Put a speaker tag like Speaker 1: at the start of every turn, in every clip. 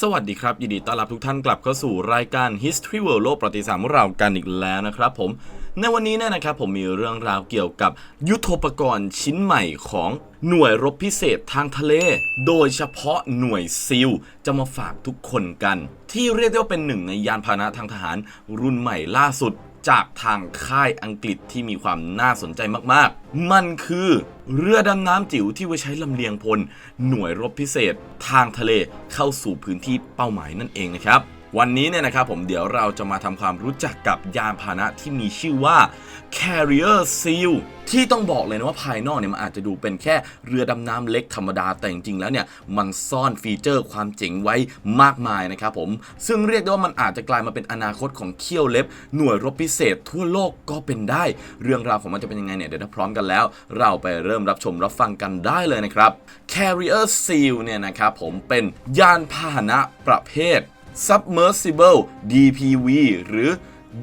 Speaker 1: สวัสดีครับ ยินดีต้อนรับทุกท่านกลับเข้าสู่รายการ History World โลกประวัติศาสตร์ของเรากันอีกแล้วนะครับผม ในวันนี้เนี่ยนะครับผมมีเรื่องราวเกี่ยวกับยุทโธปกรณ์ชิ้นใหม่ของหน่วยรบพิเศษทางทะเล โดยเฉพาะหน่วยซิลจะมาฝากทุกคนกัน ที่เรียกได้ว่าเป็นหนึ่งในยานพาหนะทางทหารรุ่นใหม่ล่าสุด จากทางค่ายอังกฤษที่มีความน่าสนใจมากๆ มันคือเรือดำน้ำจิ๋วที่ไว้ใช้ลำเลียงพล หน่วยรบพิเศษ ทางทะเลเข้าสู่พื้นที่เป้าหมายนั่นเองนะครับ วันนี้เนี่ยนะครับผมเดี๋ยวเราจะมาทำความรู้จักกับยานพาหนะที่มีชื่อว่า Carrier Seal ที่ต้องบอกเลยนะว่าภายนอกเนี่ยมันอาจจะดูเป็นแค่เรือดำน้ำเล็กธรรมดาแต่จริงๆ แล้วเนี่ยมันซ่อนฟีเจอร์ความเจ๋งไว้มากมายนะครับผมซึ่งเรียกได้ว่ามันอาจจะกลายมาเป็นอนาคตของเขี้ยวเล็บ หน่วยรบพิเศษทั่วโลกก็เป็นได้ เรื่องราวของมันจะเป็นยังไงเนี่ยเดี๋ยวถ้าพร้อมกันแล้ว เราไปเริ่มรับชมรับฟังกันได้เลยนะครับ Carrier Seal เนี่ยนะครับผมเป็นยานพาหนะประเภท Submersible DPV หรือ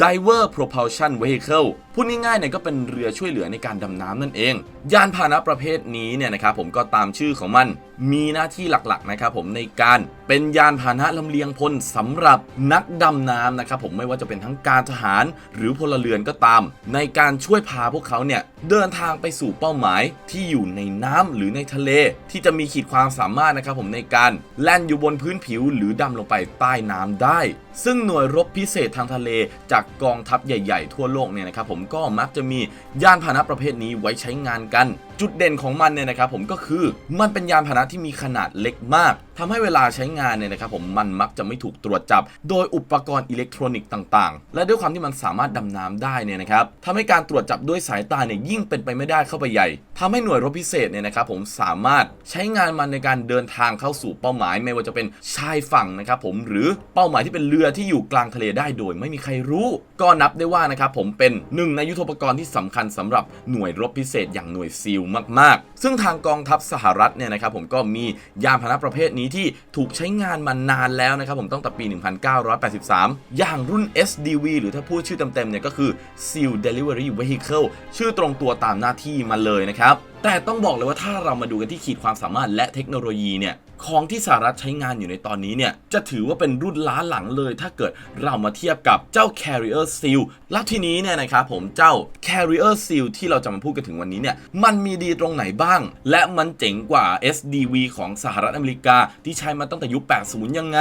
Speaker 1: Diver Propulsion Vehicle พูดง่ายๆเนี่ยก็เป็นเรือช่วยเหลือในการดำน้ำนั่นเอง ยานพาหนะประเภทนี้เนี่ยนะครับผมก็ตามชื่อของมันมีหน้าที่หลักๆนะครับผมในการเป็นยานพาหนะลำเลียงพลสำหรับนักดำน้ำนะครับผมไม่ว่าจะเป็นทั้งการทหารหรือพลเรือนก็ตาม ในการช่วยพาพวกเขาเนี่ยเดินทางไปสู่เป้าหมายที่อยู่ในน้ำหรือในทะเล ที่จะมีขีดความสามารถนะครับผมในการแล่นอยู่บนพื้นผิวหรือดำลงไปใต้น้ำได้ ซึ่งหน่วยรบพิเศษทางทะเลจากกองทัพใหญ่ ๆ ทั่วโลกเนี่ยนะครับผมก็มักจะมียานพาหนะประเภทนี้ไว้ใช้งานกัน จุดเด่นของมันเนี่ยนะครับผมก็คือมันเป็นยานพาหนะที่มีขนาดเล็กมากทำให้เวลาใช้งานเนี่ยนะครับผมมันมักจะไม่ถูกตรวจจับ โดยอุปกรณ์อิเล็กทรอนิกส์ต่างๆ และด้วยความที่มันสามารถดำน้ำได้เนี่ยนะครับทำให้การตรวจจับด้วยสายตาเนี่ยยิ่งเป็นไปไม่ได้เข้าไปใหญ่ทำให้หน่วยรบพิเศษเนี่ยนะครับผมสามารถใช้งานมันในการเดินทางเข้าสู่เป้าหมาย ไม่ว่าจะเป็นชายฝั่งนะครับผมหรือเป้าหมายที่เป็นเรือที่อยู่กลางทะเลได้โดย ไม่มีใครรู้ ก็นับได้ว่านะครับผมเป็นหนึ่งในยุทโธปกรณ์ที่สำคัญสำหรับหน่วยรบพิเศษอย่างหน่วยซีลมากๆ ซึ่งทางกองทัพสหรัฐเนี่ยนะครับผมก็มียานพาหนะประเภทนี้ที่ถูกใช้งานมานานแล้วนะครับผมตั้งแต่ปี 1983 อย่างรุ่น SDV หรือถ้าพูดชื่อเต็มๆเนี่ยก็คือ Seal Delivery Vehicle ชื่อตรงตัวตามหน้าที่มาเลยนะครับ แต่ต้องบอกเลยว่าถ้าเรามาดูกันที่ขีดความสามารถและเทคโนโลยีเนี่ยของที่สหรัฐใช้งานอยู่ในตอนนี้เนี่ยจะถือว่าเป็นรุ่นล้าหลังเลย ถ้าเกิดเรามาเทียบกับเจ้า Carrier Seal แล้วทีนี้เนี่ยนะครับผมเจ้า Carrier Seal ที่เราจะมาพูดกันถึงวันนี้เนี่ยมันมีดีตรงไหนบ้าง และมันเจ๋งกว่า SDV ของสหรัฐอเมริกา ที่ใช้มาตั้งแต่ยุค 80 ยังไง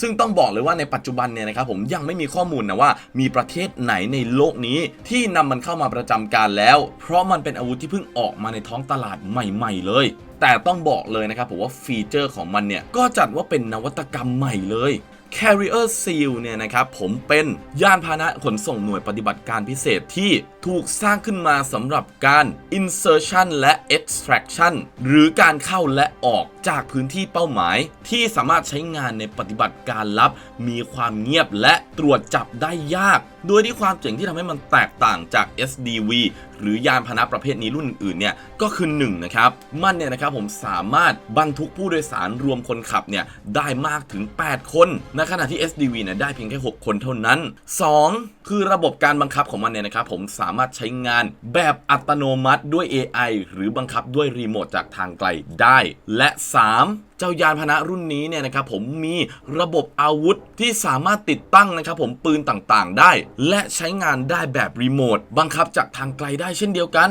Speaker 1: ซึ่งต้องบอกเลยว่าในปัจจุบันเนี่ยนะครับผมยังไม่มีข้อมูลนะว่า มีประเทศไหนในโลกนี้ที่นำมันเข้ามาประจำการแล้ว เพราะมันเป็นอาวุธที่เพิ่งออกมาในท้องตลาดใหม่ๆเลย แต่ต้องบอกเลยนะครับผมว่าฟีเจอร์ของมันเนี่ย ก็จัดว่าเป็นนวัตกรรมใหม่เลย Carrier Seal เนี่ยนะครับผมเป็นยานพาหนะขนส่งหน่วยปฏิบัติการพิเศษที่ถูกสร้างขึ้นมาสำหรับการ insertion และ extraction หรือการเข้าและออกจากพื้นที่เป้าหมาย ที่สามารถใช้งานในปฏิบัติการลับ มีความเงียบและตรวจจับได้ยาก โดยที่ความเจ๋งที่ทำให้มันแตกต่างจาก SDV หรือยานพาหนะประเภทนี้รุ่นอื่นเนี่ยก็คือ1นงนะครับมันเนี่ยนะครับผมสามารถบรรทุกผู้โดยสารรวมคนขับเนี่ยได้มากถึง 8 คนในขณะที่ SDV เนี่ยได้เพียงแค่ 6 คนเท่านั้น 2 คือระบบการบังคับของมันเนี่ยนะครับผมสามารถใช้งานแบบอัตโนมัติด้วย AI หรือบังคับด้วยรีโมทจากทางไกลได้ และ 3 เจ้ายานพาหนะรุ่นนี้เนี่ยนะครับผมมีระบบอาวุธที่สามารถติดตั้งนะครับผมปืนต่างๆ ได้ และใช้งานได้แบบรีโมทบังคับจากทางไกลได้เช่นเดียวกัน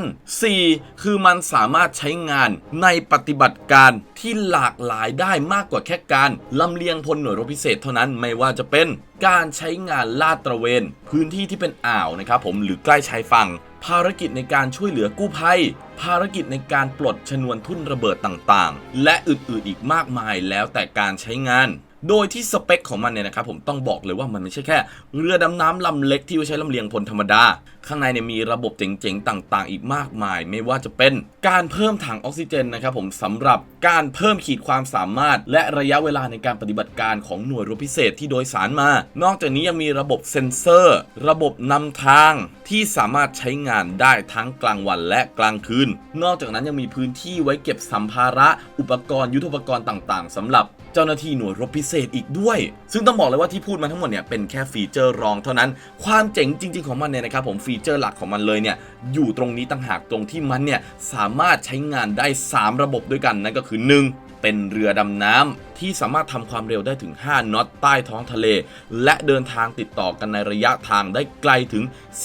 Speaker 1: 4. คือมันสามารถใช้งานในปฏิบัติการที่หลากหลายได้มากกว่าแค่การลำเลียงพลหน่วยรบพิเศษเท่านั้นไม่ว่าจะเป็นการใช้งานลาดตระเวน พื้นที่ที่เป็นอ่าวนะครับผมหรือใกล้ชายฝั่ง ภารกิจในการช่วยเหลือกู้ภัย ภารกิจในการปลดชนวนทุ่นระเบิดต่างๆ และอื่นๆอีกมากมายแล้วแต่การใช้งาน โดยที่สเปคของมันเนี่ยนะครับผมต้องบอกเลยว่ามันไม่ใช่แค่ เรือดำน้ำลำเล็กที่ใช้ลำเลียงพลธรรมดา ข้างในเนี่ยมีระบบเจ๋งๆ ต่างๆ อีกมากมาย ไม่ว่าจะเป็นการเพิ่มถังออกซิเจนนะครับผมสำหรับการเพิ่มขีดความสามารถ และระยะเวลาในการปฏิบัติการของหน่วยรบพิเศษที่โดยสารมา นอกจากนี้ยังมีระบบเซ็นเซอร์ ระบบนำทางที่สามารถใช้งานได้ทั้งกลางวันและกลางคืน นอกจากนั้นยังมีพื้นที่ไว้เก็บสัมภาระ อุปกรณ์ยุทโธปกรณ์ต่างๆสำหรับเจ้าหน้าที่หน่วยรบพิเศษอีกด้วย ซึ่งต้องบอกเลยว่าที่พูดมาทั้งหมดเนี่ยเป็นแค่ฟีเจอร์รองเท่านั้น ความเจ๋งจริง ๆของมันเนี่ยนะครับผมฟีเจอร์หลักของมันเลยเนี่ยอยู่ตรงนี้ต่างหากตรงที่มันเนี่ยสามารถใช้งานได้ 3 ระบบด้วยกันนั่นก็คือ 1. เป็นเรือดำน้ำ ที่สามารถทำความเร็วได้ถึง 5น็อตใต้ท้องทะเล และเดินทางติดต่อกันในระยะทางได้ไกลถึง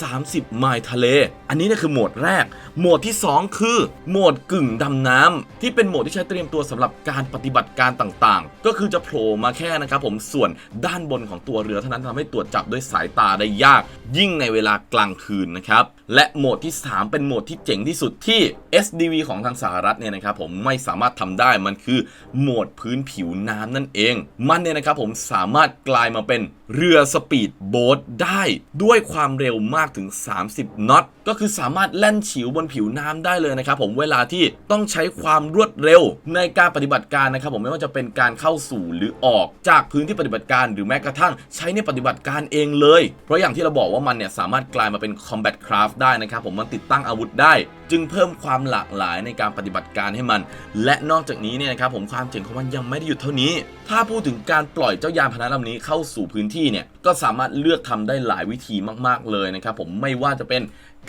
Speaker 1: 30 ไมล์ทะเล อันนี้เนี่ยคือโหมดแรก โหมดที่ 2 คือ โหมดกึ่งดำน้ำที่เป็นโหมดที่ใช้เตรียมตัวสำหรับการปฏิบัติการต่างๆ ก็คือจะโผล่มาแค่นะครับผมส่วนด้านบนของตัวเรือเท่านั้นทำให้ตรวจจับด้วยสายตาได้ยาก ยิ่งในเวลากลางคืนนะครับและโหมดที่ 3 เป็นโหมดที่เจ๋งที่สุดที่ SDV ของทางสหรัฐเนี่ยนะครับผมไม่สามารถทำได้มันคือโหมดพื้นผิวน้ำนั่นเอง มันเนี่ยนะครับผมสามารถกลายมาเป็นเรือสปีดโบ๊ทได้ด้วยความเร็วมากถึง 30น็อตก็คือสามารถแล่นฉิวบนผิวน้ำได้เลยนะครับผมเวลาที่ต้องใช้ความรวดเร็วในการปฏิบัติการนะครับผมไม่ว่าจะเป็นการเข้าสู่หรือออกจากพื้นที่ปฏิบัติการหรือแม้กระทั่งใช้ในปฏิบัติการเองเลย เพราะอย่างที่เราบอกว่ามันเนี่ยสามารถกลายมาเป็น combat craft ได้นะครับผมมันติดตั้งอาวุธได้ จึงเพิ่มความหลากหลายในการปฏิบัติการให้มัน และนอกจากนี้เนี่ยนะครับผมความเจ๋งของมันยังไม่ได้หยุดเท่านี้ ถ้าพูดถึงการปล่อยเจ้ายานพาหนะลำนี้เข้าสู่พื้นที่เนี่ยก็สามารถเลือกทำได้หลายวิธีมาก ๆ เลยนะครับผมไม่ว่าจะเป็น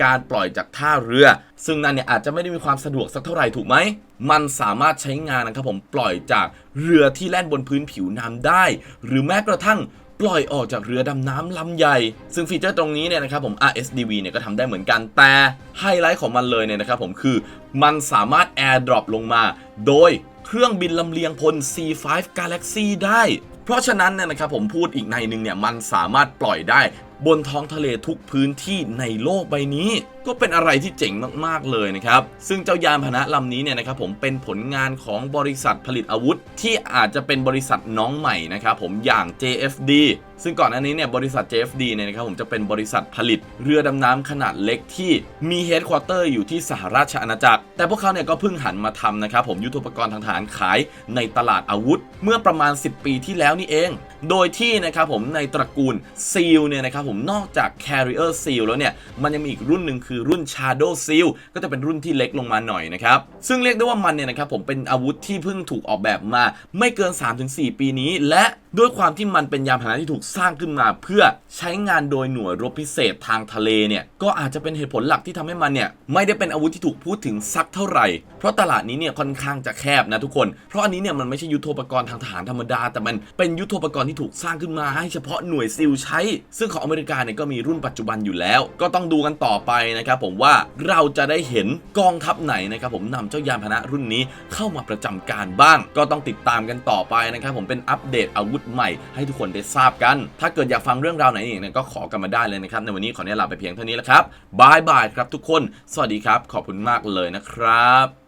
Speaker 1: การปล่อยจากท่าเรือ ซึ่งนั่นเนี่ยอาจจะไม่ได้มีความสะดวกสักเท่าไหร่ถูกไหม มันสามารถใช้งานนะครับผมปล่อยจากเรือที่แล่นบนพื้นผิวน้ำได้ หรือแม้กระทั่ง ปล่อยออกจากเรือดำน้ำลำใหญ่ ซึ่งฟีเจอร์ตรงนี้เนี่ยนะครับผม RSDV เนี่ยก็ทำได้เหมือนกัน แต่ไฮไลท์ของมันเลยเนี่ยนะครับผมคือมันสามารถ Airdrop ลงมา โดยเครื่องบินลำเลียงพล C5 Galaxy ได้ เพราะฉะนั้นเนี่ยนะครับผมพูดอีกในหนึ่งเนี่ยมันสามารถปล่อยได้บนท้องทะเลทุกพื้นที่ในโลกใบนี้ ก็เป็นอะไรที่เจ๋งมากๆเลยนะครับ ซึ่งเจ้ายานพาหนะลำนี้เนี่ยนะครับผมเป็นผลงานของบริษัทผลิตอาวุธ ที่อาจจะเป็นบริษัทน้องใหม่นะครับผมอย่าง JFD ซึ่งก่อนหน้านี้เนี่ยบริษัท JFD เนี่ยนะครับผมจะเป็นบริษัทผลิตเรือดำน้ำขนาดเล็กที่มีเฮดควอเตอร์อยู่ที่สหราชอาณาจักร แต่พวกเขาเนี่ยก็เพิ่งหันมาทำนะครับผมยุทธปกรณ์ทางทหารขายในตลาดอาวุธ เมื่อประมาณ 10 ปีที่แล้วนี่เอง โดยที่นะครับผมในตระกูล Seal เนี่ยนะครับผมนอกจาก Carrier Seal แล้วเนี่ย มันยังมีอีกรุ่นหนึ่งคือรุ่น Shadow Seal ก็จะเป็นรุ่นที่เล็กลงมาหน่อยนะครับ ซึ่งเรียกได้ว่ามันเนี่ยนะครับผมเป็นอาวุธที่เพิ่งถูกออกแบบมาไม่เกิน 3-4 ปีนี้และ ด้วยความที่มันเป็นยานพาหนะที่ถูกสร้างขึ้นมา เพื่อใช้งานโดยหน่วยรบพิเศษทางทะเลเนี่ยก็อาจจะเป็นเหตุผลหลักที่ทำให้มันเนี่ยไม่ได้เป็นอาวุธที่ถูกพูดถึงสักเท่าไหร่ เพราะตลาดนี้เนี่ยค่อนข้างจะแคบนะทุกคน เพราะอันนี้เนี่ยมันไม่ใช่ยุทโธปกรณ์ทางทหารธรรมดา แต่มันเป็นยุทโธปกรณ์ที่ถูกสร้างขึ้นมาให้เฉพาะหน่วยซิลใช้ ซึ่งของอเมริกาเนี่ยก็มีรุ่นปัจจุบันอยู่แล้ว ก็ต้องดูกันต่อไปนะครับผมว่าเราจะได้เห็นกองทัพไหนนะครับผมนำเจ้ายานพาหนะรุ่นนี้เข้ามาประจำการบ้าง ก็ต้องติดตามกันต่อไปนะครับผมเป็นอัปเดตอาวุธใหม่ให้ทุกคนได้ทราบกัน ถ้าเกิดอยากฟังเรื่องราวไหนอีกเนี่ยก็ขอกันมาได้เลยนะครับ ในวันนี้ขอเนี่ยลาไปเพียงเท่านี้แล้วครับบายบายครับทุกคน สวัสดีครับ ขอบคุณมากเลยนะครับ